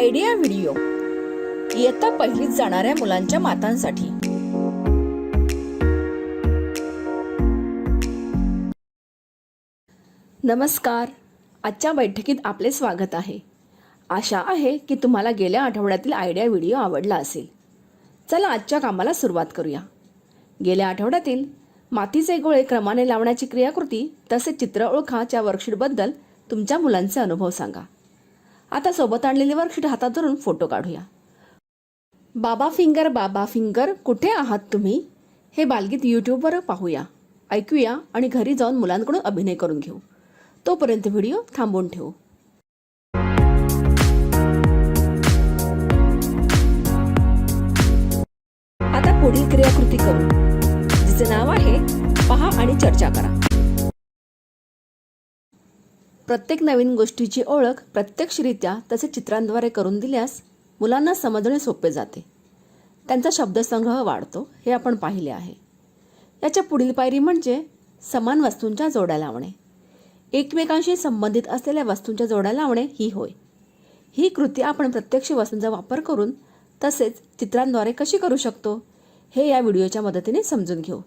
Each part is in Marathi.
आयडिया व्हिडिओ इयत्ता पहिलीत जाणाऱ्या मुलांच्या मातांसाठी. नमस्कार. आजच्या बैठकीत आपले स्वागत आहे. आशा आहे की तुम्हाला गेल्या आठवड्यातील आयडिया व्हिडिओ आवडला असेल. चला आजच्या कामाला सुरुवात करूया. गेल्या आठवड्यातील मातीचे गोळे क्रमाने लावण्याची क्रियाकृती तसेच चित्र ओळखाच्या वर्कशीटबद्दल तुमच्या मुलांचे अनुभव सांगा. आता सोबत आणलेली वर्कशीट हातात धरून फोटो काढूया. बाबा फिंगर बाबा फिंगर कुठे आहात तुम्ही? हे बालगीत यूट्यूबवर पाहूया. ऐकूया आणि घरी जाऊन मुलांकडून अभिनय करून घेऊ. तोपर्यंत व्हिडिओ थांबवून ठेवू. आता पुढील क्रियाकृती करू. जिचे नाव आहे पहा आणि चर्चा करा. प्रत्येक नवीन गोष्टीची ओळख प्रत्यक्षरित्या तसेच चित्रांद्वारे करून दिल्यास मुलांना समजणे सोपे जाते. त्यांचा शब्दसंग्रह वाढतो हे आपण पाहिले आहे. याच्या पुढील पायरी म्हणजे समान वस्तूंच्या जोड्या लावणे. एकमेकांशी संबंधित असलेल्या वस्तूंच्या जोड्या लावणे ही होय. ही कृती आपण प्रत्यक्ष वस्तूंचा वापर करून तसेच चित्रांद्वारे कशी करू शकतो हे या व्हिडिओच्या मदतीने समजून घेऊ.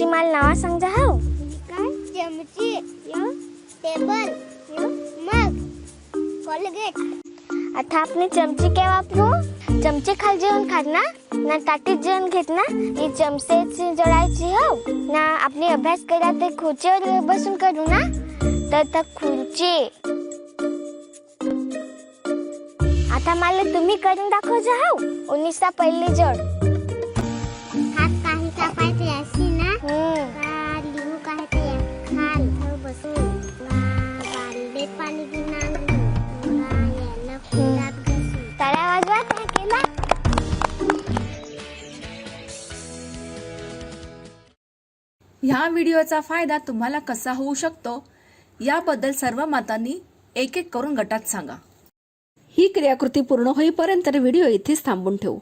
ताईंची मला नावा सांग हो काय चमची टेबल मग कोलगेट। आता आपण चमची काय वापरू चमचे खाली जेवण खात ना ना ताटीत जेवण घेत ना ही जोडायची हो। ना आपली अभ्यास करा ते खुर्चीवर बसून करू ना तर त्या खुर्ची। आता मला तुम्ही करून दाखवजा हो उन्नीसचा पहिली जोड। पाणी वाजवा केला? ह्या व्हिडिओचा फायदा तुम्हाला कसा होऊ शकतो याबद्दल सर्व मातांनी एक एक करून गटात सांगा. ही क्रियाकृती पूर्ण होईपर्यंत व्हिडिओ इथेच थांबून ठेवू.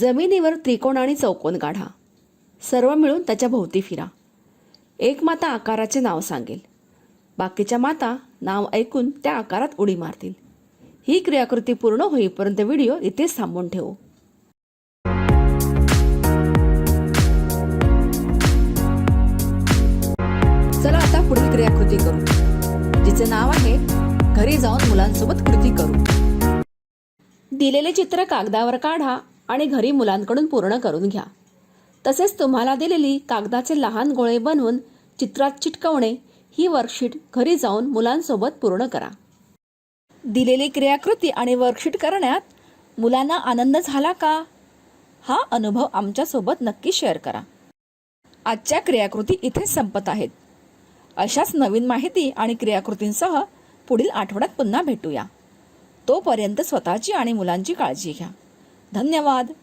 जमिनीवर त्रिकोण आणि चौकोन काढा. सर्व मिळून त्याच्या भोवती फिरा. एक माता आकाराचे नाव सांगेल. बाकीच्या माता नाव ऐकून त्या आकारात उडी मारतील. ही क्रियाकृती पूर्ण होईपर्यंत व्हिडिओ इथेच थांबून ठेवू. चला आता पुढील क्रियाकृती करू. जिचे नाव आहे घरी जाऊन मुलांसोबत कृती करू. दिलेले चित्र कागदावर काढा. आणि घरी मुलांकडून पूर्ण करून घ्या. तसेच तुम्हाला दिलेली कागदाचे लहान गोळे बनवून चित्रात चिटकवणे ही वर्कशीट घरी जाऊन मुलांसोबत पूर्ण करा. दिलेली क्रियाकृती आणि वर्कशीट करण्यात मुलांना आनंद झाला का? हा अनुभव आमच्यासोबत नक्की शेअर करा. आजच्या क्रियाकृती इथे संपत आहेत. अशाच नवीन माहिती आणि क्रियाकृतींसह पुढील आठवड्यात पुन्हा भेटूया. तोपर्यंत स्वतःची आणि मुलांची काळजी घ्या. धन्यवाद.